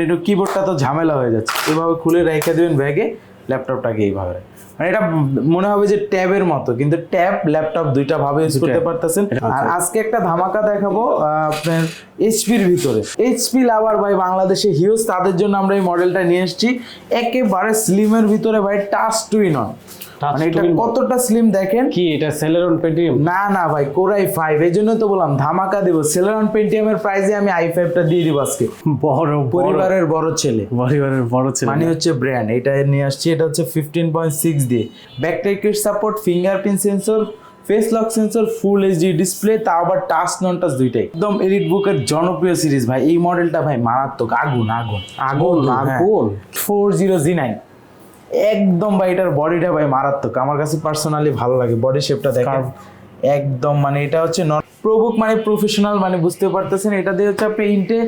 একটু কিবোর্ডটা তো ঝামেলা হয়ে যাচ্ছে। এভাবে খুলে রেখে দেবেন ব্যাগে ল্যাপটপটাকে এইভাবে। মানে এটা মনে হবে যে ট্যাবের মতো কিন্তু ট্যাব ল্যাপটপ দুইটা ভাবে ইউজ করতে পারতেছেন। আর আজকে একটা ধামাকা দেখাবো আপনার এইচপির ভিতরে। এইচপি লাভার ভাই বাংলাদেশে হিউজ তাদের জন্য আমরা এই মডেলটা নিয়ে এসেছি। একেবারে স্লিমের ভিতরে ভাই টাচ টুই নয় মানে এটা কতটা স্লিম দেখেন? কি এটা সেলেরন পেটিএম না না ভাই কোরাই ফাইভ এই জন্য তো বললাম ধামাকা দিব। সেলেরন পেন্টিএমের প্রাইসে আমি আই ফাইভটা দিয়ে দিব আজকে। বড় পরিবারের বড় ছেলে। পরিবারের বড় ছেলে। মানে হচ্ছে ব্র্যান্ড এটা নিয়ে আসছি এটা হচ্ছে ফিফটিন পয়েন্ট সিক্স দিয়ে। ব্যাকটেকের support fingerprint sensor face lock sensor full HD display তা আবার টাচ নন টাচ দুইটাই। একদম এলিট বুকের জনপ্রিয় সিরিজ ভাই এই মডেলটা ভাই মারাত্মক আগুন আগুন। আগুন আগুন ফোর জিরো জি নাইন একদম ভাই এটার বডিটা ভাই মারাত্মক। আমার কাছে পার্সোনালি ভালো লাগে বডি শেপটা দেখেন। একদম মানে এটা হচ্ছে নন প্রবুক মানে প্রফেশনাল মানে বুঝতে পারতেছেন এটা দিয়ে হচ্ছে আপনি ইন্টে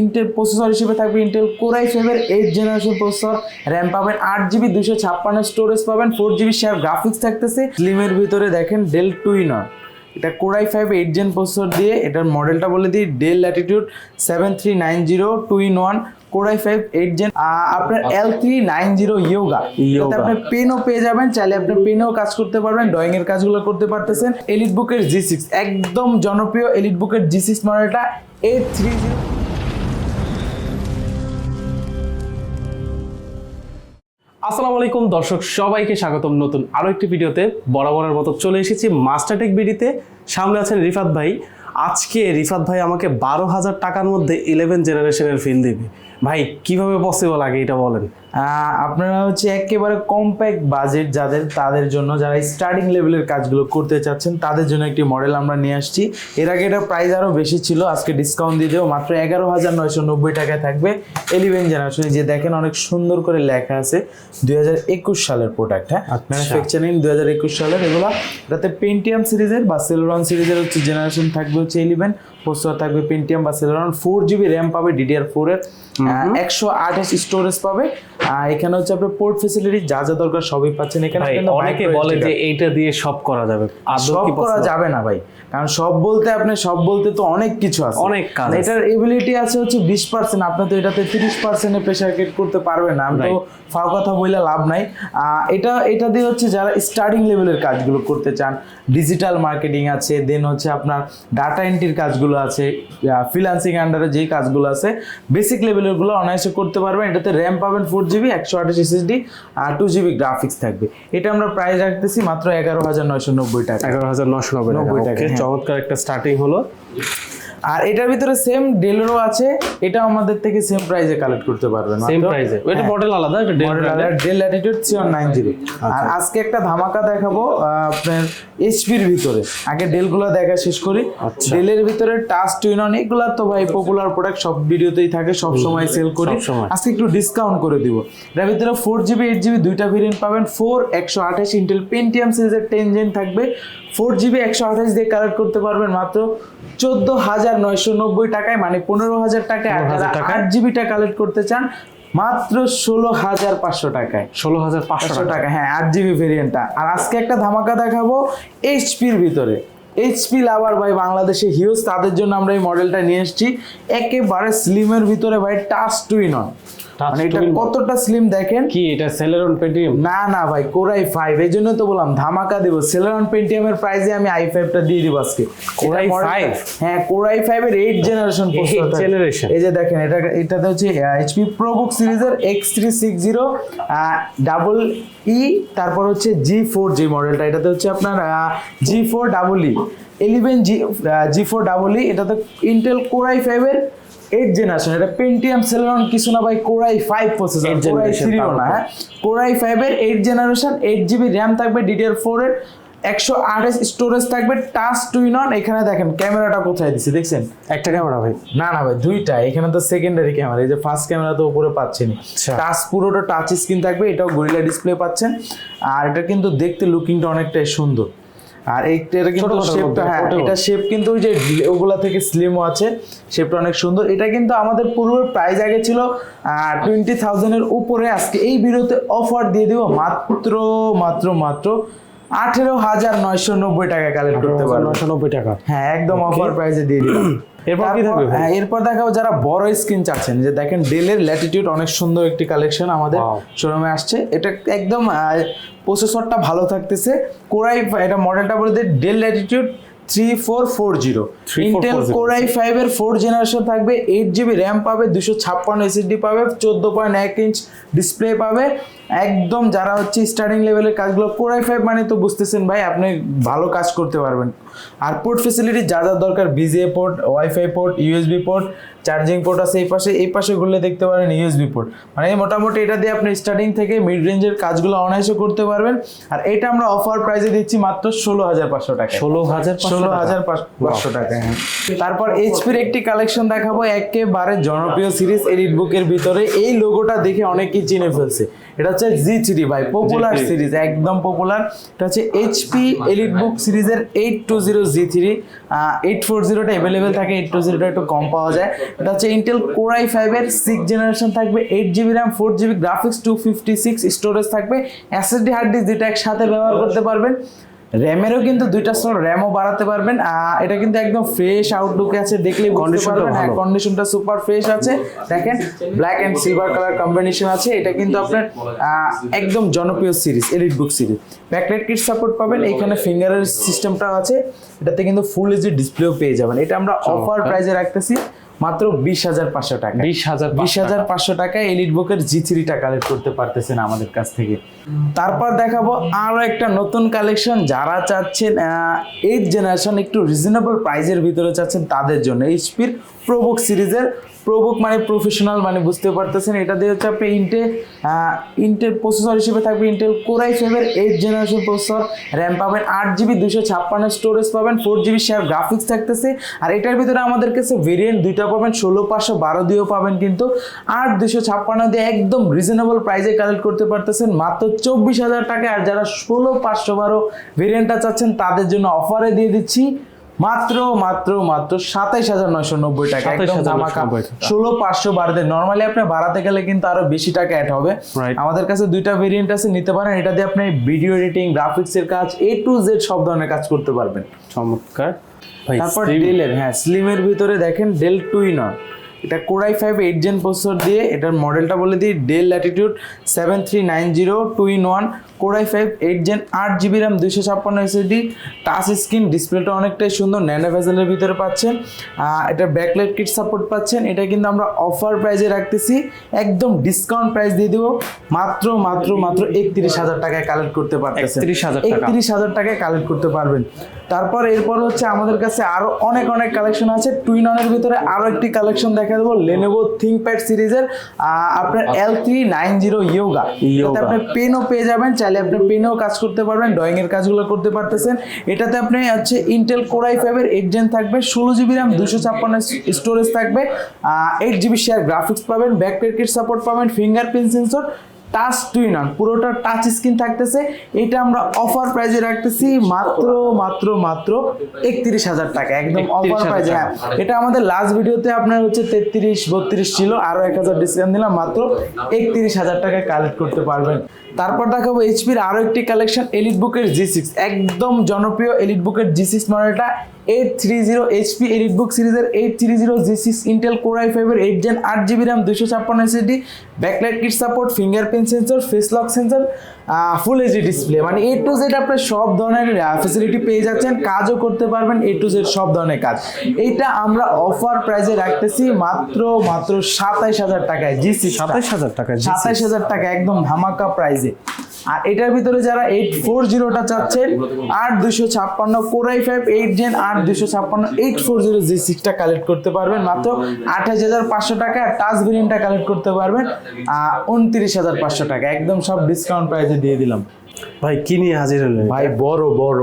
ইন্টেল প্রসেসর হিসেবে থাকবে ইন্টেল কোরাই ফাইভের এইট জেনারেশন প্রসেসর র্যাম পাবেন আট জিবি দুশো ছাপ্পান্ন স্টোরেজ পাবেন ফোর জিবি শেয়ার গ্রাফিক্স থাকতেছে। স্লিমের ভিতরে দেখেন ডেল টুইনর এটা core i five eight gen processor দিয়ে এটার মডেলটা বলে দিই Dell Latitude seven three nine zero two in one core i five eight gen আপনার L three nine zero Yoga. আপনি পেনও পেয়ে যাবেন চাইলে আপনি পেনেও কাজ করতে পারবেন ড্রয়িং এর কাজগুলো করতে পারতেছেন। এলিট বুকের জি সিক্স একদম জনপ্রিয় এলিট বুকের জি সিক্স মডেলটা এইট থ্রি জিরো আসসালামু আলাইকুম দর্শক সবাইকে স্বাগতম নতুন আরও একটি ভিডিওতে। বরাবরের মতো চলে এসেছি মাস্টারটেক বিডিতে সামনে আছেন রিফাত ভাই। আজকে রিফাত ভাই আমাকে বারো হাজার টাকার মধ্যে ইলেভেন জেনারেশনের ফিল দিবে। ভাই কীভাবে পসিবল আগে এটা বলেন? আপনারা হচ্ছে একেবারে কম্প্যাক্ট বাজেট যাদের তাদের জন্য যারা স্টার্টিং লেভেলের কাজগুলো করতে চাচ্ছেন তাদের জন্য একটি মডেল আমরা নিয়ে আসছি। এর আগে এটা প্রাইস আরও বেশি ছিল আজকে ডিসকাউন্ট দিয়ে দেবো মাত্র এগারো হাজার নয়শো নব্বই টাকায় থাকবে। এলিভেন জেনারেশনে যে দেখেন অনেক সুন্দর করে লেখা আছে দুই হাজার একুশ সালের প্রোডাক্ট হ্যাঁ? আচ্ছা। ম্যানুফ্যাকচারিং দুই হাজার একুশ সালের এগুলো এটাতে পেন্টিয়াম সিরিজের বা সেলোরন সিরিজের হচ্ছে জেনারেশন থাকবে হচ্ছে ইলেভেন প্রসেসর থাকবে পেন্টিয়াম বা সেলোরন ফোর জিবি র্যাম পাবে ডিডিআর ফোর এর একশো আঠাশ স্টোরেজ পাবে এখানে হচ্ছে আপনার পোর্ট ফেসিলিটি যা যা দরকার সবই পাচ্ছেন। এখানে অনেকে বলে যে এইটা দিয়ে সব করা যাবে। সব করা যাবে না ভাই। কারণ সব বলতে আপনি সব বলতে তো অনেক কিছু আছে। অনেক কাজ এটার এবিলিটি আছে হচ্ছে বিশ পার্সেন্ট আপনি তো এটাতে তিরিশ পার্সেন্টে প্রেশার কেট করতে পারবেন না। আমি তো ফাও কথা বললে লাভ নাই। এটা এটা দিয়ে হচ্ছে যারা স্টার্টিং লেভেলের কাজগুলো করতে চান ডিজিটাল মার্কেটিং আছে দেন হচ্ছে আপনার ডাটা এন্ট্রির কাজগুলো আছে ফ্রিলান্সিং আন্ডারে যেই কাজগুলো আছে বেসিক লেভেলেরগুলো অনায়াসে করতে পারবেন। এটাতে র্যাম পাবেন ফোর জিবি একশো আঠাশ এসএসডি আর টু জিবি গ্রাফিক্স থাকবে। এটা আমরা প্রাইস রাখতেছি মাত্র এগারো হাজার নয়শো নব্বই টাকা। এগারো হাজার নশো নব্বই টাকা। চমৎকার একটা স্টার্টিং হলো। আর এটার ভিতরে সেম ডেলেরও আছে এটা আমাদের থেকে সেম প্রাইসে কালেক্ট করতে পারবেন সেম প্রাইসে এটা মডেল আলাদা এটা Dell Dell Latitude three nine zero আর আজকে একটা ধামাকা দেখাবো আপনার এইচপির ভিতরে। আগে ডেলগুলো দেখা শেষ করি। আচ্ছা। ডেলের ভিতরে টাচ টুইনন এগুলা তো ভাই পপুলার প্রোডাক্ট সব ভিডিওতেই থাকে সব সময় সেল করি। আজকে একটু ডিসকাউন্ট করে দিব। এটার ভিতরে ফোর জিবি এইট জিবি দুইটা ভেরিয়েন্ট পাবেন। ফোর একশো আঠাশ ইন্টেল পেন্টিয়াম সিরিজের টেন জেন থাকবে। ফোর জিবি একশো আঠাশ দিয়ে কালেক্ট করতে পারবেন মাত্র চোদ্দ হাজার নয়শো নব্বই টাকায় মানে পনেরো হাজার টাকায় আর 15,000 যারা আট জিবিটা কালেক্ট করতে চান মাত্র ষোলো হাজার পাঁচশো টাকায়। ষোলো হাজার পাঁচশো টাকা হ্যাঁ আট জিবি ভেরিয়েন্টটা আর আজকে একটা ধামাকা দেখাবো এইচপির ভিতরে। এইচপি লাভার ভাই বাংলাদেশে হিউজ তাদের জন্য আমরা এই মডেলটা নিয়ে এসেছি। একেবারে স্লিমের ভিতরে ভাই টাচ টুই নয় মানে এটা কতটা স্লিম দেখেন? কি এটা সেলেরন পেটিএম না না ভাই কোরাই ফাইভ এই জন্য তো বললাম ধামাকা দেব। সেলেরন পেন্টিয়ামের প্রাইসে আমি আই ফাইভটা দিয়ে দিব আজকে। Core i 5? হ্যাঁ কোরাই ফাইভ এর এইট জেনারেশন generation? এই যে দেখেন এটা এটাতে হচ্ছে এইচপি প্রোবুক সিরিজের X three six zero double E তারপর হচ্ছে জি ফোর জি মডেলটা এটাতে হচ্ছে আপনার G four double E eleven G G four double E এটাতে ইন্টেল কোরাই ফাইভের এইট জেনারেশন এটা পেন্টিয়াম সেলেরন কিছু না ভাই core i five processor core i থ্রিও না। হ্যাঁ? কোরাই ফাইভের eight generation eight GB RAM থাকবে ডিডিআর ফোর এর একশো আঠাশ স্টোরেজ থাকবে টাচ টুইন অন এখানে দেখেন ক্যামেরাটা কোথায় দিছি দেখছেন? একটা ক্যামেরা ভাই। না না ভাই দুইটা এখানে তো সেকেন্ডারি ক্যামেরা এই যে ফার্স্ট ক্যামেরা তো উপরে পাচ্ছেন আচ্ছা। টাচ পুরোটা টাচ স্ক্রিন থাকবে এটাও গরিলা ডিসপ্লে পাচ্ছেন। আর এটা কিন্তু দেখতে লুকিংটা অনেকটাই সুন্দর। আর এইটা এটা কিন্তু শেপটা হ্যাঁ এটা শেপ কিন্তু ওই যে ওগুলা থেকে স্লিমও আছে শেপটা অনেক সুন্দর। এটা কিন্তু আমাদের পূর্বের প্রাইস আগে ছিল টোয়েন্টি থাউজেন্ডের উপরে। আজকে এই ভিডিওতে অফার দিয়ে দিব মাত্র মাত্র মাত্র আঠেরো হাজার নয়শো নব্বই টাকা কালেক্ট করতে পারবেন নশো নব্বই টাকা। হ্যাঁ একদম অফার প্রাইসে দিয়ে দিলাম। এরপর কি থাকবে হ্যাঁ, এরপর দেখাবো যারা বড় স্ক্রিন চাচ্ছেন। যে দেখেন ডেলের ল্যাটিটিউড অনেক সুন্দর একটি কালেকশন আমাদের. শোরুমে আসছে। এটা একদম প্রসেসরটা ভালো থাকতেছে। কোরাই এটা মডেলটা বলে দিই Dell Latitude three four four zero 3440 Intel core i ফাইভের ফোর জেনারেশন থাকবে এইট জিবি র্যাম পাবে দুশো ছাপ্পান্ন এসএসডি পাবে চোদ্দ পয়েন্ট এক ইঞ্চ ডিসপ্লে পাবে। একদম যারা হচ্ছে স্টার্টিং লেভেলের কাজগুলো কোরাই ফাইভ মানে তো বুঝতেছেন ভাই আপনি ভালো কাজ করতে পারবেন। আর পোর্ট ফেসিলিটি যা যা দরকার VGA port wifi port USB port charging port আছে এই পাশে এই পাশে ঘুরলে দেখতে পারেন ইউএসবি পোর্ট মানে মোটামুটি এটা দিয়ে আপনি স্টার্টিং থেকে মিড রেঞ্জের কাজগুলো অনায়াসে করতে পারবেন। আর এটা আমরা অফার প্রাইসে দিচ্ছি মাত্র ষোলো হাজার পাঁচশো টাকা। ষোলো হাজার ষোলো হাজার পাঁচশো টাকা হ্যাঁ। তারপর এইচপির একটি কালেকশন দেখাবো একেবারে জনপ্রিয় সিরিজ এডিট বুকের ভিতরে। এই লোগোটা দেখে অনেকেই চিনে ফেলছে। এটা হচ্ছে জি থ্রি ভাই পপুলার সিরিজ একদম পপুলার এটা হচ্ছে এইচপি এলিট বুক সিরিজের eight two zero G three eight four জিরোটা available থাকে এইট টু জিরোটা একটু কম পাওয়া যায়। এটা হচ্ছে ইন্টেল কোরাই ফাইভের সিক্স জেনারেশন থাকবে eight GB RAM four GB graphics two fifty six storage থাকবে। এসএসডি হার্ড ডিস্ক যেটা একসাথে ব্যবহার করতে পারবেন। র্যামেরও কিন্তু দুইটা স্লট র্যামও বাড়াতে পারবেন। এটা কিন্তু একদম ফ্রেশ আউটলুকে আছে দেখলেই বুঝতে পারবেন। হ্যাঁ কন্ডিশনটা সুপার ফ্রেশ আছে। দেখেন black and silver colour combination আছে। এটা কিন্তু আপনার একদম জনপ্রিয় series elite book series backlight kit support পাবেন। এখানে ফিঙ্গারের সিস্টেমটাও আছে। এটাতে কিন্তু ফুল এইচডি ডিসপ্লেও পেয়ে যাবেন। এটা আমরা অফার প্রাইসে রাখতেছি। মাত্র বিশ হাজার পাঁচশো টাকা। বিশ হাজার বিশ হাজার পাঁচশো টাকায় এলিট বুকের জি থ্রিটা কালেক্ট করতে পারতেছেন আমাদের কাছ থেকে। তারপর দেখাবো আরও একটা নতুন কালেকশন যারা চাচ্ছেন এইট জেনারেশন একটু রিজনেবল প্রাইজের ভিতরে চাচ্ছেন তাদের জন্য। এইচপির প্রোবুক সিরিজের প্রোবুক মানে প্রফেশনাল মানে বুঝতে পারতেছেন এটা দিয়ে হচ্ছে আপনি ইন্টে ইন্টেল প্রসেসর হিসেবে থাকবে ইন্টেল কোরাই ফাইভের এইট জেনারেশন প্রসেসর র্যাম পাবেন আট জিবি দুশো ছাপ্পান্ন স্টোরেজ পাবেন ফোর জিবি শেয়ার গ্রাফিক্স থাকতেছে। আর এটার ভিতরে আমাদের কাছে ভেরিয়েন্ট দুইটা পাবেন, ষোলো পাঁচশো বারো দিয়েও পাবেন কিন্তু আর দুশো ছাপ্পান্ন দিয়ে একদম রিজনেবল প্রাইসে কালেক্ট করতে পারতেছেন। মাত্র চব্বিশ হাজার টাকা আর যারা ষোলো পাঁচশো বারো ভেরিয়েন্টটা চাচ্ছেন, তাদের জন্য অফারে দিয়ে দিচ্ছি। মাত্র মাত্র মাত্র সাতাইশ হাজার নয়শো নব্বই টাকা। একদম 27,990 ধামাকা। ষোলো পাঁচশো বাড়তে নর্মালি আপনি বাড়াতে গেলে কিন্তু আরও বেশি টাকা অ্যাড হবে। আমাদের কাছে দুইটা ভেরিয়েন্ট আছে নিতে পারেন। এটা দিয়ে আপনি ভিডিও এডিটিং গ্রাফিক্সের কাজ এ টু জেড সব ধরনের কাজ করতে পারবেন। চমৎকার। তারপর ডেলের হ্যাঁ স্লিমের ভিতরে দেখেন ডেল টুইনর এটা core i five eight gen processor দিয়ে এটার মডেলটা বলে দিই Dell Latitude seven three nine zero two in one core i five eight gen আট জিবি র্যাম দুইশো ছাপ্পান্ন এসএসডি টাচ স্ক্রিন ডিসপ্লেটা অনেকটাই সুন্দর ন্যানো ভেজেলের ভিতরে পাচ্ছেন। এটা ব্যাকলাইট কিট সাপোর্ট পাচ্ছেন। এটা কিন্তু আমরা অফার প্রাইজে রাখতেছি। একদম ডিসকাউন্ট প্রাইস দিয়ে দেবো। মাত্র মাত্র মাত্র একত্রিশ হাজার টাকায় কালেক্ট করতে পারতেছেন। 31,000 টাকা। একত্রিশ হাজার টাকায় কালেক্ট করতে পারবেন। তারপর এরপর হচ্ছে আমাদের কাছে আরও অনেক অনেক কালেকশন আছে। টুইন অনের ভিতরে আরও একটি কালেকশন দেখা দেবো লেনোভো থিঙ্কপ্যাড সিরিজের আপনার L three nine zero Yoga. আপনি পেনও পেয়ে যাবেন। চাইলে আপনি পেনেও কাজ করতে পারবেন ড্রয়িং এর কাজগুলো করতে পারতেছেন। এটাতে আপনি হচ্ছে ইন্টেল কোরাই ফাইভের এইট জেন থাকবে ষোলো জিবি র্যাম দুশো ছাপ্পান্ন স্টোরেজ থাকবে এইট জিবি শেয়ার গ্রাফিক্স পাবেন ব্যাক কিট সাপোর্ট পাবেন ফিঙ্গারপ্রিন্ট সেন্সর টাচ টুইন অন পুরোটা টাচ স্ক্রিন থাকতেছে। এটা আমরা অফার প্রাইজে রাখতেছি মাত্র মাত্র মাত্র একত্রিশ হাজার টাকা একদম অফার প্রাইজে হ্যাঁ এটা আমাদের লাস্ট ভিডিওতে আপনার হচ্ছে তেত্রিশ বত্রিশ ছিল আরও এক হাজার ডিসকাউন্ট দিলাম মাত্র একত্রিশ হাজার টাকা কালেক্ট করতে পারবেন। তারপর দেখাবো এইচপির আরও একটি কালেকশন এলিট বুকের জি সিক্স একদম জনপ্রিয় এলিট বুকের জি সিক্স মডেলটা eight three zero HP elite book সিরিজের eight three zero G six Intel core i ফাইভের এইট জেন আট জিবি র্যাম দুশো ছাপ্পান্ন SSD backlight kit support fingerprint sensor face lock sensor full HD display মানে A to Z আপনি সব ধরনের facility পেয়ে যাচ্ছেন কাজও করতে পারবেন এ টু জেড সব ধরনের কাজ। এইটা আমরা অফার প্রাইসে রাখতেছি মাত্র মাত্র সাতাইশ হাজার টাকায় জি সিক্স সাতাইশ হাজার টাকা জি সাতাইশ হাজার টাকা একদম ধামাকা প্রাইজে আর এটার ভিতরে যারা এইট ফোর জিরোটা চাচ্ছেন আট দুশো ছাপ্পান্ন কোরাই ফাইভ এইট জেন আট দুশো ছাপ্পান্ন এইট ফোর জিরো জি সিক্সটা কালেক্ট করতে পারবেন মাত্র আঠাশ হাজার পাঁচশো টাকা আর টাচ ভেরিয়েন্টটা কালেক্ট করতে পারবেন উনত্রিশ হাজার পাঁচশো টাকা। একদম সব ডিসকাউন্ট প্রাইজে দিয়ে দিলাম। ভাই কি নিয়ে হাজির হলেন? ভাই বড় বড়।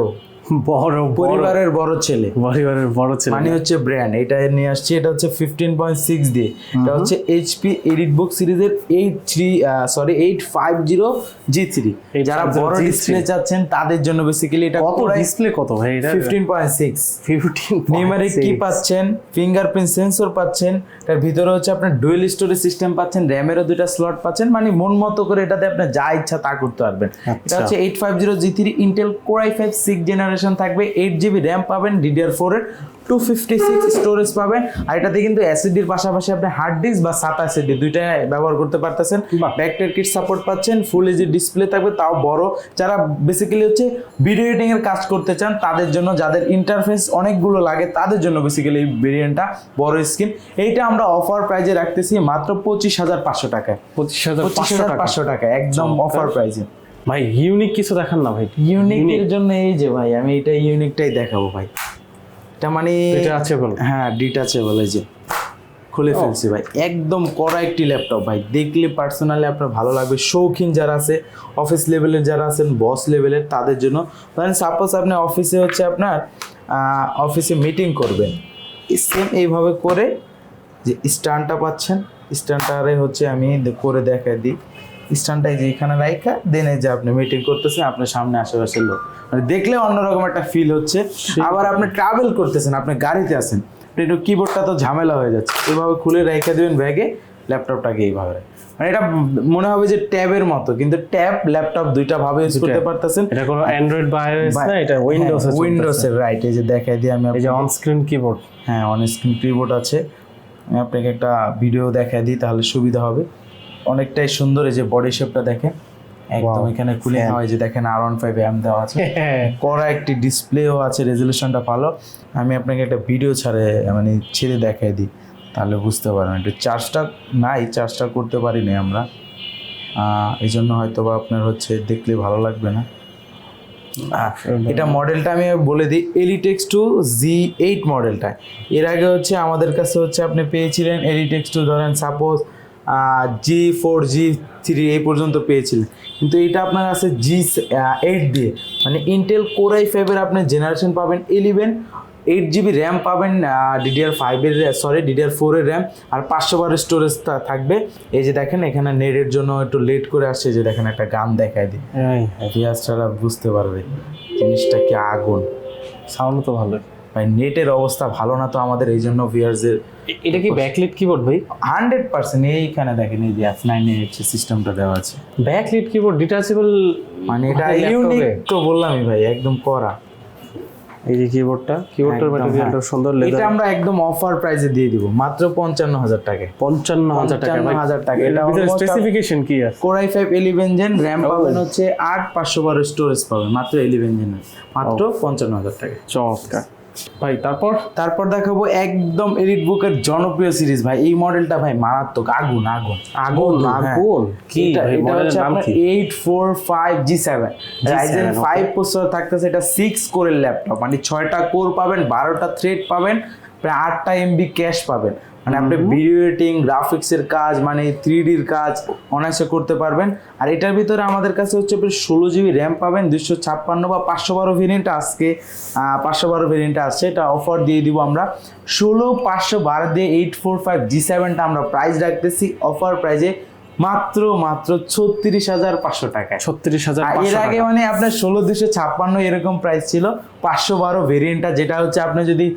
বড় পরিবারের বড় ছেলে। পরিবারের বড় ছেলে। মানে হচ্ছে ব্র্যান্ড এটা নিয়ে আসছি এটা হচ্ছে ফিফটিন পয়েন্ট সিক্স দিয়ে। এটা হচ্ছে এইচপি এডিট বুক সিরিজের eight three sorry eight five zero G three যারা বড় ডিসপ্লে চাচ্ছেন তাদের জন্য বেসিক্যালি এটা কত ডিসপ্লে কত ভাই? এটা fifteen point six fifteen numeric কি পাচ্ছেন ফিঙ্গারপ্রিন্ট সেন্সর পাচ্ছেন তার ভিতরে হচ্ছে আপনার ডুয়েল স্টোরেজ সিস্টেম পাচ্ছেন র্যামেরও দুইটা স্লট পাচ্ছেন মানে মন মতো করে এটাতে আপনি যা ইচ্ছা তা করতে পারবেন। এটা আচ্ছা। হচ্ছে eight five zero G three Intel core i five six generation থাকবে এইট জিবি র্যাম পাবেন ডিডিআর ফোর এর টু ফিফটি সিক্স স্টোরেজ পাবেন। আর এটাতে কিন্তু অ্যাসিডির পাশাপাশি আপনি হার্ড ডিস্ক বা সাত অ্যাসিডি দুইটাই ব্যবহার করতে পারতেছেন। ব্যাকটের কিট সাপোর্ট পাচ্ছেন ফুল এজি ডিসপ্লে থাকবে তাও বড়। যারা বেসিক্যালি হচ্ছে ভিডিও এডিটিং এর কাজ করতে চান তাদের জন্য যাদের ইন্টারফেস অনেকগুলো লাগে তাদের জন্য বেসিক্যালি এই ভেরিয়েন্টটা বড় স্ক্রিন এইটা আমরা অফার প্রাইজে রাখতেছি মাত্র পঁচিশ হাজার পাঁচশো টাকায়। পঁচিশ হাজার পাঁচশো টাকা। একদম অফার প্রাইজে ভাই ইউনিক কিছু দেখান না ভাই। ইউনিকের জন্য এই যে ভাই আমি এটা ইউনিকটাই দেখাবো ভাই। এটা মানে এটা আছে বল হ্যাঁ ডিটাচেবল এই যে। খুলে ফেলছি ভাই। একদম কড়া একটি ল্যাপটপ ভাই। দেখলে পার্সোনালি আপনার ভালো লাগবে। শৌখিন যারা আছে অফিস লেভেলের যারা আছেন বস লেভেলের তাদের জন্য। ধরেন সাপোজ আপনি অফিসে হচ্ছে আপনার অফিসে মিটিং করবেন। সেম এইভাবে করে যে স্ট্যান্ডটা পাচ্ছেন। স্ট্যান্ডটারে হচ্ছে আমি করে দেখাই দিই। স্ট্যান্ডটাই যে এখানে রাইখা দেন এই যে আপনি মিটিং করতেছেন আপনার সামনে আশেপাশের লোক। মানে দেখলে অন্যরকম একটা ফিল হচ্ছে। আবার আপনি ট্রাভেল করতেছেন আপনি গাড়িতে আছেন। একটু কিবোর্ডটা তো ঝামেলা হয়ে যাচ্ছে। এভাবে খুলে রেখে দেবেন ব্যাগে ল্যাপটপটাকে এইভাবে মানে এটা মনে হবে যে ট্যাবের মতো কিন্তু ট্যাব ল্যাপটপ দুইটা ভাবে ইউজ করতে পারতেছেন। এটা কোনো অ্যান্ড্রয়েড বা iOS না এটা উইন্ডোজ উইন্ডোজের রাইট এই যে দেখাই দিই আমি এই যে। অন স্ক্রিন কিবোর্ড হ্যাঁ অন স্ক্রিন কিবোর্ড আছে। আমি আপনাকে একটা ভিডিও দেখাই দিই তাহলে সুবিধা হবে। অনেকটাই সুন্দর এই যে বডি শেপটা দেখেন। একদম এখানে কুলিং. হয় যে দেখেন আর ওয়ান ফাইভ এম দেওয়া আছে। করা একটি ডিসপ্লেও আছে রেজলিউশনটা ভালো। আমি আপনাকে একটা ভিডিও ছাড়ে মানে ছেড়ে দেখাই দিই তাহলে বুঝতে পারবেন। একটু চার্জটা নাই চার্জটা করতে পারিনি আমরা। এই জন্য হয়তো বা আপনার হচ্ছে দেখলে ভালো লাগবে না। এটা মডেলটা আমি বলে দিই এলিটেক্স টু জি এইট মডেলটা এর আগে হচ্ছে আমাদের কাছে হচ্ছে আপনি পেয়েছিলেন এলিটেক্স টু ধরেন suppose G four G three এই পর্যন্ত পেয়েছিলেন কিন্তু এটা আপনার আছে জি এইট দিয়ে। মানে ইন্টেল কোরাই ফাইভের আপনি জেনারেশন পাবেন ইলেভেন এইট জিবি র্যাম পাবেন ডিডিআর ফাইভের সরি ডিডিআর ফোরের র্যাম আর পাঁচশো বারের স্টোরেজ থাকবে। এই যে দেখেন এখানে নেটের জন্য একটু লেট করে আসছে যে দেখেন একটা গান দেখায় দিই। রিয়াজটারা বুঝতে পারবে জিনিসটা কি আগুন। সাউন্ড তো ভালো। ভাই নেটের অবস্থা ভালো না তো আমাদের এই জন্য ভিয়ার্সের এ- এটা কি ব্যাকলিট কিবোর্ড ভাই? হান্ড্রেড পার্সেন্ট এইখানে দেখেন এই যে এফ নাইনে হচ্ছে সিস্টেমটা দেওয়া আছে। ব্যাকলিট কিবোর্ড ডিটাচেবল মানে এটা ইউনিক তো বললামই ভাই একদম করা এই যে কিবোর্ডটা কিবোর্ডটার ম্যাটেরিয়ালটা। সুন্দর এটা আমরা একদম অফার প্রাইসে দিয়ে দিব মাত্র পঞ্চান্ন হাজার টাকায়। পঞ্চান্ন হাজার টাকা 55,000 টাকা। এটা ভিতরে স্পেসিফিকেশন কি আছে? Core i five eleven gen RAM পাবেন হচ্ছে আট পাঁচশো বারো স্টোরেজ পাবেন মাত্র ইলেভেন জেন মাত্র পঞ্চান্ন হাজার টাকা চমৎকার। ভাই তারপর? তারপর দেখাবো একদম এডিট বুকের জনপ্রিয় সিরিজ ভাই। এই মডেলটা ভাই মারাত্মক। আগুন আগুন। আগুন হ্যাঁ। আগুন? কি এটা হচ্ছে আপনার eight four five G seven Ryzen five processor থাকতেছে এটা সিক্স কোরের ল্যাপটপ মানে ছয়টা কোর পাবেন বারোটা থ্রেড পাবেন প্রায় আটটা এমবি ক্যাশ পাবেন। মানে আপনি ভিডিও এডিটিং গ্রাফিক্সের কাজ মানে থ্রি ডির কাজ অনায়াসে করতে পারবেন। আর এটার ভিতরে আমাদের কাছে হচ্ছে ষোলো জিবি র্যাম পাবেন দুশো ছাপ্পান্ন বা পাঁচশো বারো ভেরিয়েন্ট আজকে পাঁচশো বারো ভেরিয়েন্ট আসছে। এটা অফার দিয়ে দিব আমরা। ষোলো পাঁচশো বারো দিয়ে এইট ফোর ফাইভ জি সেভেনটা আমরা প্রাইস রাখতেছি। অফার প্রাইজে মাত্র মাত্র ছত্রিশ হাজার পাঁচশো টাকায়। ছত্রিশ হাজার এর আগে মানে আপনার ষোলো দুশো ছাপ্পান্ন এরকম প্রাইস ছিল। পাঁচশো বারো ভেরিয়েন্টটা যেটা হচ্ছে আপনি যদি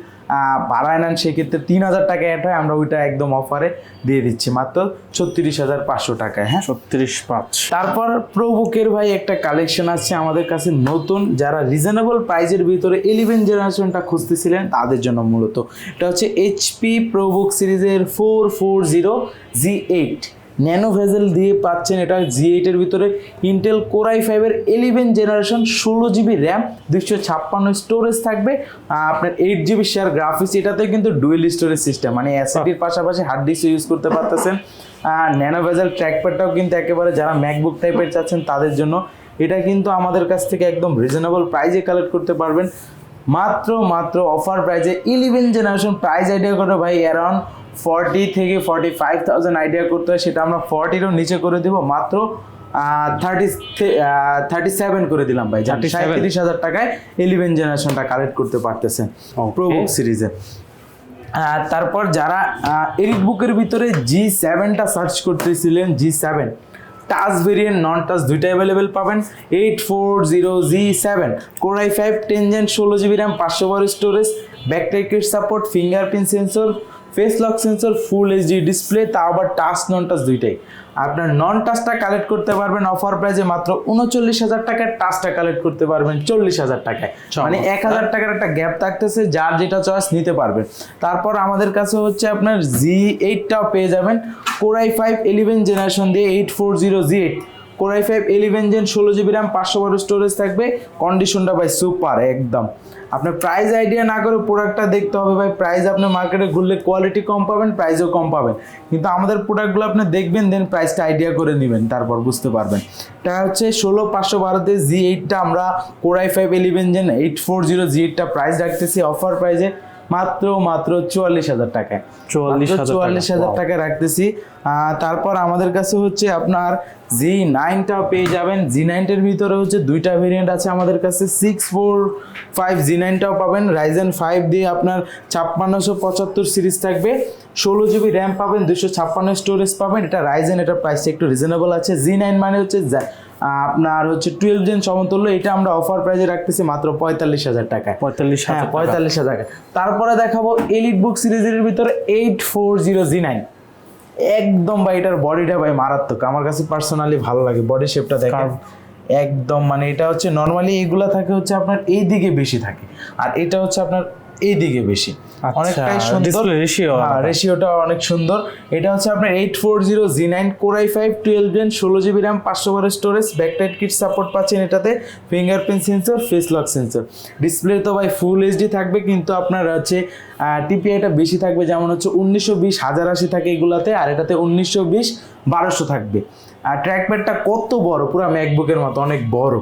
বাড়ায় নেন সেক্ষেত্রে তিন হাজার টাকা অ্যাড হয় আমরা ওইটা একদম অফারে দিয়ে দিচ্ছি মাত্র ছত্রিশ হাজার পাঁচশো টাকায় হ্যাঁ? ছত্রিশ পাঁচ। তারপর প্রবুকের ভাই একটা কালেকশন আছে আমাদের কাছে নতুন যারা রিজনেবল প্রাইজের ভিতরে ইলেভেন জেনারেশনটা খুঁজতেছিলেন তাদের জন্য মূলত। এটা হচ্ছে এইচপি প্রবুক সিরিজের four four zero G eight nano bezel দিয়ে পাচ্ছেন এটা জি এইটের ভিতরে ইন্টেল কোরাই ফাইভের ইলেভেন জেনারেশন ষোলো জিবি র্যাম দুশো ছাপ্পান্ন স্টোরেজ থাকবে। আপনার এইট জিবি শেয়ার গ্রাফিক্স এটাতে কিন্তু ডুয়েল স্টোরেজ সিস্টেম মানে অ্যাসিডির পাশাপাশি হার্ড ডিস্ক ইউজ করতে পারতেছেন। ন্যানো ভেজেল ট্র্যাকপ্যাডটাও কিন্তু একেবারে যারা ম্যাকবুক টাইপের চাচ্ছেন, তাদের জন্য এটা কিন্তু আমাদের কাছ থেকে একদম রিজনেবল প্রাইজে কালেক্ট করতে পারবেন। মাত্র মাত্র অফার প্রাইজে ইলেভেন জেনারেশন প্রাইজ আইডিয়া করে ভাই অ্যারাউন্ড ফর্টি থেকে ফর্টি ফাইভ থাউজেন্ড আইডিয়া করতে হয় সেটা আমরা ফর্টিরও নিচে করে দেবো মাত্র থার্টি থার্টি সেভেন করে দিলাম ভাই 37 সাঁত্রিশ হাজার টাকায় ইলেভেন জেনারেশনটা কালেক্ট করতে পারতেছেন. প্রোবুক সিরিজে তারপর যারা এডিট বুকের ভিতরে জি সেভেনটা সার্চ করতেছিলেন G seven touch variant non touch দুইটা অ্যাভেলেবেল পাবেন eight four zero G seven core i five ten gen ষোলো জিবি র্যাম পাঁচশো বার storage ব্যাকটেকের support fingerprint sensor face lock sensor full HD display তা আবার টাচ নন touch দুইটাই। আপনার নন টাচটা collect করতে পারবেন অফার প্রাইসে মাত্র উনচল্লিশ হাজার টাকায় টাচটা কালেক্ট করতে পারবেন চল্লিশ হাজার টাকায়। মানে এক হাজার টাকার একটা গ্যাপ থাকতেছে যার যেটা চয়েস নিতে পারবেন। তারপর আমাদের কাছে হচ্ছে আপনার জি এইটটাও পেয়ে যাবেন core i five eleven generation দিয়ে eight four zero G eight core i five eleven gen ষোলো জিবি র্যাম পাঁচশো বারো স্টোরেজ থাকবে কন্ডিশনটা ভাই সুপার একদম। আপনার প্রাইস আইডিয়া না করে প্রোডাক্টটা দেখতে হবে ভাই। প্রাইস আপনি মার্কেটে ঘুরলে কোয়ালিটি কম পাবেন প্রাইসও কম পাবেন। কিন্তু আমাদের প্রোডাক্টগুলো আপনি দেখবেন দেন প্রাইসটা আইডিয়া করে নেবেন, তারপর বুঝতে পারবেন। এটা হচ্ছে ষোলো পাঁচশো বারোতে জি এইটটা আমরা core i five eleven gen eight four zero G এইটটা price রাখতেছি অফার প্রাইসে মাত্র মাত্র চুয়াল্লিশ হাজার টাকায়। 44,000 টাকা। চুয়াল্লিশ হাজার. টাকা রাখতেছি। তারপর আমাদের কাছে হচ্ছে আপনার জি নাইনটাও পেয়ে যাবেন। জি নাইনটার ভিতরে হচ্ছে দুইটা ভেরিয়েন্ট আছে আমাদের কাছে। সিক্স ফোর ফাইভ জি নাইনটাও পাবেন। রাইজেন ফাইভ দিয়ে আপনার ছাপ্পান্নশো পঁচাত্তর সিরিজ থাকবে। ষোলো জিবি র্যাম পাবেন দুশো ছাপ্পান্ন স্টোরেজ পাবেন। এটা রাইজেন এটা প্রাইসটা একটু রিজনেবল আছে। জি নাইন মানে হচ্ছে আপনার হচ্ছে টুয়েলভ জেন সমতুল্য এটা আমরা অফার প্রাইজে রাখতেছি মাত্র পঁয়তাল্লিশ হাজার টাকায়। পঁয়তাল্লিশ হ্যাঁ পঁয়তাল্লিশ হাজার টাকা তারপরে দেখাবো এলিট বুক সিরিজের ভিতরে eight four zero G nine একদম ভাই এটার বডিটা ভাই মারাত্মক। আমার কাছে পার্সোনালি ভালো লাগে বডি শেপটা দেখেন একদম মানে এটা হচ্ছে নর্মালি এইগুলা থাকে হচ্ছে আপনার এই দিকে বেশি থাকে। আর এটা হচ্ছে আপনার এই দিকে বেশি। আচ্ছা, অনেকটাই সুন্দর। display ratio হ্যাঁ। রেশিওটা অনেক সুন্দর। এটা হচ্ছে আপনার eight four zero G nine core i five twelve gen ষোলো জিবি র্যাম পাঁচশো বারো স্টোরেজ ব্যাকটাইট কিট সাপোর্ট পাচ্ছেন এটাতে। Fingerprint sensor face lock sensor display তো ভাই ফুল এইচডি থাকবে কিন্তু আপনার হচ্ছে টিপিআইটা বেশি থাকবে যেমন হচ্ছে উনিশশো বিশ হাজার আশি থাকে এগুলাতে আর এটাতে উনিশশো বিশ বারোশো থাকবে। আর ট্র্যাকপ্যাডটা কত বড়? পুরো ম্যাকবুকের মতো অনেক বড়।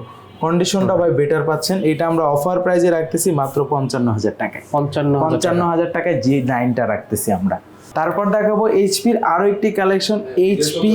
কন্ডিশনটা ভাই বেটার পাচ্ছেন। এটা আমরা অফার প্রাইজে রাখতেছি মাত্র পঞ্চান্ন হাজার টাকায়। পঞ্চান্ন পঞ্চান্ন হাজার টাকায় জি নাইনটা রাখতেছি আমরা। তারপর দেখাবো এইচপির আরও একটি কালেকশন এইচপি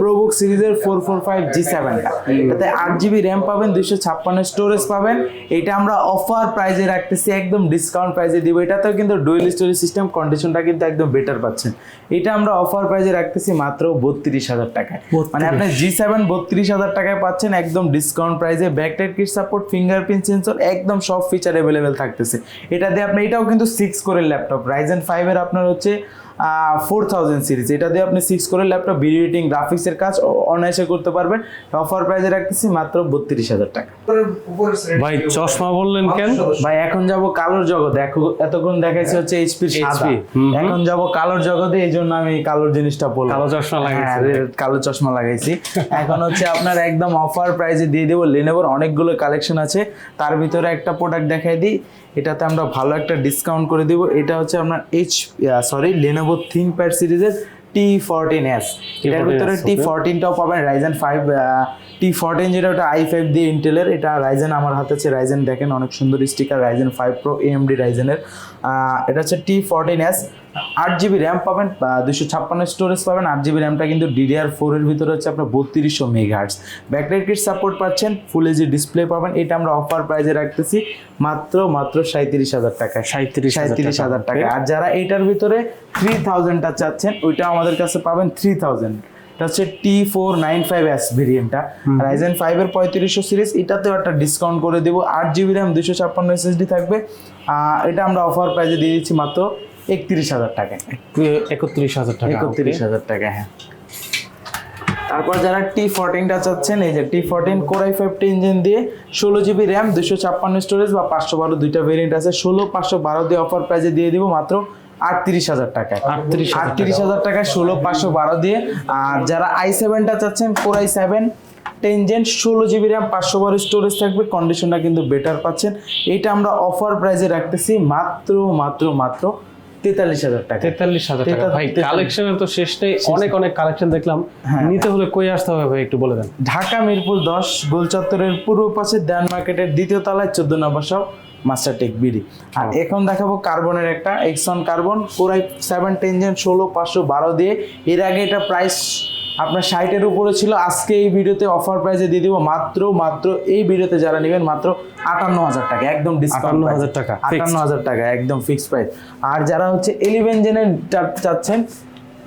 প্রোবুক সিরিজের ফোর ফোর ফাইভ জি সেভেনটা এটাতে আট জিবি র্যাম পাবেন দুইশো ছাপ্পান্ন স্টোরেজ পাবেন। এটা আমরা অফার প্রাইজে রাখতেছি একদম ডিসকাউন্ট প্রাইজে দিব। এটাতেও কিন্তু ডুয়েল স্টোরেজ সিস্টেম কন্ডিশনটা কিন্তু একদম বেটার পাচ্ছেন। এটা আমরা অফার প্রাইজে রাখতেছি মাত্র বত্রিশ হাজার টাকায়। মানে আপনি জি সেভেন বত্রিশ হাজার টাকায় পাচ্ছেন একদম ডিসকাউন্ট প্রাইসে backlit kit support fingerprint sensor একদম সব ফিচার অ্যাভেলেবেল থাকতেছে। এটা দিয়ে আপনি এটাও কিন্তু সিক্স করে ল্যাপটপ রাইজেন ফাইভের আপনার হচ্ছে ফোর থাউজেন্ড সিরিজ এটা দিয়ে আপনি সিক্স করে ল্যাপটপ ভিডিও এডিটিং গ্রাফিক্সের কাজ অনায়াসে করতে পারবেন। অফার প্রাইসে রাখতেছি মাত্র বত্রিশ হাজার টাকা। ভাই চশমা বললেন কেন? ভাই এখন যাব কালোর জগৎ। এতক্ষণ দেখাইছে হচ্ছে এইচপির সাদা। হুম। এখন যাব কালোর জগতে এই জন্য আমি কালোর জিনিসটা বললাম। কালো চশমা। হ্যাঁ, কালো চশমা লাগাইছি। এখন হচ্ছে আপনার একদম অফার প্রাইসে দিয়ে দেবো। লেনোভোর অনেকগুলো কালেকশন আছে। তার ভিতরে একটা প্রোডাক্ট দেখাই দিই। এটাতে আমরা ভালো একটা ডিসকাউন্ট করে দেবো। এটা হচ্ছে আপনার এইচ সরি লেনোভো থিঙ্কপ্যাড সিরিজের টি ফোরটিন এস এটার ভিতরে টি. ফোরটিনটাও পাবেন রাইজেন ফাইভ টি ফোরটিন যেটা ওটা আই ফাইভ দিয়ে ইন্টেলের এটা রাইজেন আমার হাতে আছে রাইজেন দেখেন অনেক সুন্দর sticker Ryzen five pro M D রাইজেনের এটা হচ্ছে টি ফোরটিন এস আট জিবি র্যাম পাবেন দুশো ছাপ্পান্ন স্টোরেজ পাবেন। আট জিবি র্যামটা কিন্তু ডিডিআর ফোরের ভিতরে হচ্ছে আপনার বত্রিশশো মেগাহার্টস ব্যাকলাইট কিট সাপোর্ট পাচ্ছেন ফুল এইচডি ডিসপ্লে পাবেন। এটা আমরা অফার প্রাইজে রাখতেছি মাত্র মাত্র সাঁত্রিশ হাজার টাকা। 37,000 সাঁত্রিশ হাজার টাকা। আর যারা এটার ভিতরে থ্রি থাউজেন্ডটা চাচ্ছেন ওইটা আমাদের কাছে পাবেন থ্রি থাউজেন্ড এটা হচ্ছে T four nine five S ভেরিয়েন্টটা Ryzen ফাইভের পঁয়ত্রিশশো সিরিজ এটাতেও একটা ডিসকাউন্ট করে দেবো। আট জিবি র্যাম দুশো ছাপ্পান্ন এসএসডি থাকবে। এটা আমরা অফার প্রাইজে দিয়ে দিচ্ছি মাত্র একত্রিশ হাজার টাকায় একত্রিশ হাজার টাকা একত্রিশ হাজার টাকা হ্যাঁ। তারপর যারা টি ফোরটিনটা চাচ্ছেন এই যে টি ফোরটিন কোরাই ফাইভটি ইঞ্জিন দিয়ে ষোলো জিবি র্যাম দুশো ছাপ্পান্ন স্টোরেজ বা পাঁচশো বারো দুইটা ভেরিয়েন্ট আছে ষোলো পাঁচশো বারো দিয়ে অফার প্রাইজে দিয়ে দিব মাত্র আটত্রিশ হাজার টাকায় আটত্রিশ হাজার টাকায় ষোলো পাঁচশো বারো দিয়ে আর যারা আই সেভেনটা চাচ্ছেন core i seven ten gen ষোলো জিবি র্যাম পাঁচশো বারো স্টোরেজ থাকবে কন্ডিশনটা কিন্তু বেটার পাচ্ছেন। এইটা আমরা অফার প্রাইজে রাখতেছি মাত্র মাত্র মাত্র তেতাল্লিশ হাজার টাকা। তেতাল্লিশ হাজার টাকা। ভাই কালেকশনের তো শেষ নেই। অনেক অনেক কালেকশন দেখলাম। হ্যাঁ। নিতে হলে কই আসতে হবে ভাই একটু বলে দেন। ঢাকা মিরপুর দশ গোল চত্বরের পূর্ব পাশে দেন মার্কেটের দ্বিতীয় তলায় চোদ্দ নম্বর সব মাস্টার টেক বিডি। আর এখন দেখাবো কার্বনের একটা X one Carbon Core i seven ten gen ষোলো পাঁচশো বারো দিয়ে। এর আগে এটা প্রাইস আপনার ষাটের উপরে ছিল আজকে এই ভিডিওতে অফার প্রাইসে দিয়ে দিব মাত্র মাত্র এই ভিডিওতে যারা নেবেন মাত্র আটান্ন হাজার টাকা একদম ডিসকাউন্ট 58,000 টাকা, আটান্ন হাজার টাকা একদম ফিক্সড প্রাইস আর যারা হচ্ছে ইলেভেন জেনের চাচ্ছেন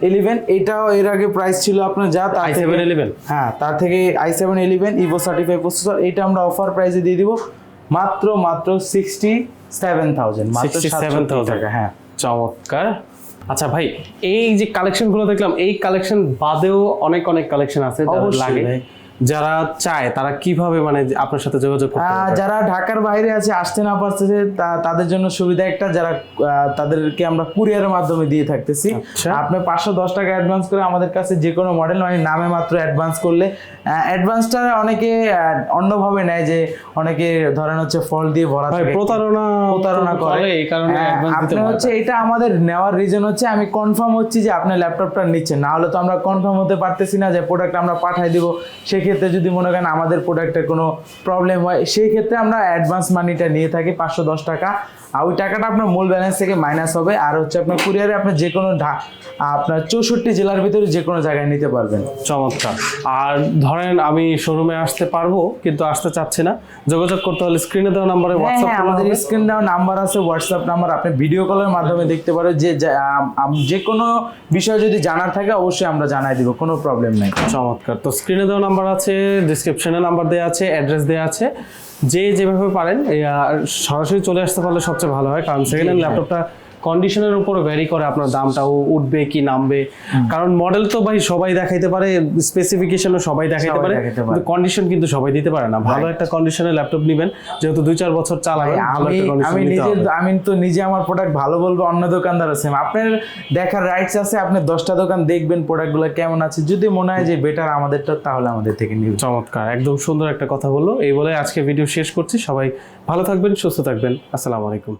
ইলেভেন এটাও এর আগে প্রাইস ছিল আপনার যা তার আই সেভেন ইলেভেন হ্যাঁ তার থেকে I seven eleven Evo certified processor এটা আমরা অফার প্রাইসে দিয়ে দিব মাত্র মাত্র সিক্সটি সেভেন থাউজেন্ড মাত্র 67,000 টাকা হ্যাঁ। চমৎকার। আচ্ছা ভাই এই যে কালেকশনগুলো দেখলাম এই কালেকশন বাদেও অনেক অনেক কালেকশন আছে যাদের লাগে। যারা চায় তারা কীভাবে মানে আপনার সাথে যোগাযোগ করতে যারা ঢাকার বাইরে আছে আসতে না পারতেছে তা- তাদের জন্য সুবিধা একটা যারা তাদেরকে আমরা কুরিয়ারের মাধ্যমে দিয়ে থাকতেছি। আচ্ছা। আপনি পাঁচশো দশ টাকা অ্যাডভান্স করে আমাদের কাছে যে কোনো মডেল মানে নামে মাত্র অ্যাডভান্স করলে অ্যাডভান্সটা অনেকে অন্যভাবে নেয় যে অনেকে ধরেন হচ্ছে ফল দিয়ে ভরা থাকে প্রতারণা প্রতারণা করে। এই কারণে হ্যাঁ, আপনি হচ্ছে এটা আমাদের নেওয়ার রিজন হচ্ছে আমি কনফার্ম হচ্ছি যে আপনি ল্যাপটপটা নিচ্ছেন। না হলে তো আমরা কনফার্ম হতে পারতেছি না যে প্রোডাক্ট আমরা পাঠাই দিব। সেক্ষেত্রে যদি মনে করেন আমাদের প্রোডাক্টের কোনো প্রবলেম হয় সেই ক্ষেত্রে আমরা অ্যাডভান্স মানিটা নিয়ে থাকি পাঁচশো দশ টাকা। আর ওই টাকাটা আপনার মূল ব্যালেন্স থেকে মাইনাস হবে। আর হচ্ছে আপনার কুরিয়ারে আপনার যে কোনো ঢা- আপনার চৌষট্টি জেলার ভিতরে যে কোনো জায়গায় নিতে পারবেন। চমৎকার। আর ধরেন আমি শোরুমে আসতে পারব কিন্তু আসতে চাচ্ছি না। যোগাযোগ করতে হলে স্ক্রিনে দেওয়া নাম্বারে হ্যাঁ হোয়াটসঅ্যাপ হ্যাঁ আমাদের স্ক্রিন দেওয়া নাম্বার আছে হোয়াটসঅ্যাপ নাম্বার আপনি ভিডিও কলের মাধ্যমে দেখতে পারেন। যে যে কোনো বিষয় যদি জানার থাকে অবশ্যই আমরা জানাই দিব কোনো প্রবলেম নাই। চমৎকার। তো স্ক্রিনে দেওয়া নাম্বার আছে ডিসক্রিপশনে নাম্বার দেওয়া আছে অ্যাড্রেস দেওয়া আছে। যে যেভাবে পারেন সরাসরি চলে আসতে পারলে সবচেয়ে ভালো হয় কারণ সেকেন্ড হ্যান্ড ল্যাপটপটা কন্ডিশনের উপর ভ্যারি করে আপনার দামটাও উঠবে কি নামবে। কারণ মডেল তো ভাই সবাই দেখাইতে পারে স্পেসিফিকেশনও সবাই দেখাইতে পারে। কিন্তু কন্ডিশন কিন্তু সবাই দিতে পারে না। ভালো একটা কন্ডিশনের ল্যাপটপ নেবেন যেহেতু দুই চার বছর চালাবেন আমি নিজে আমি তো নিজে আমার প্রোডাক্ট ভালো বলব অন্য দোকানদার আছে আপনার দেখার রাইটস আছে আপনি দশটা দোকান দেখবেন প্রোডাক্টগুলো কেমন আছে। যদি মনে হয় যে বেটার আমাদেরটা তাহলে আমাদের থেকে নিবেন। চমৎকার একদম সুন্দর একটা কথা বলল। এই বলে আজকে ভিডিও শেষ করছি। সবাই ভালো থাকবেন সুস্থ থাকবেন। আসসালামু আলাইকুম।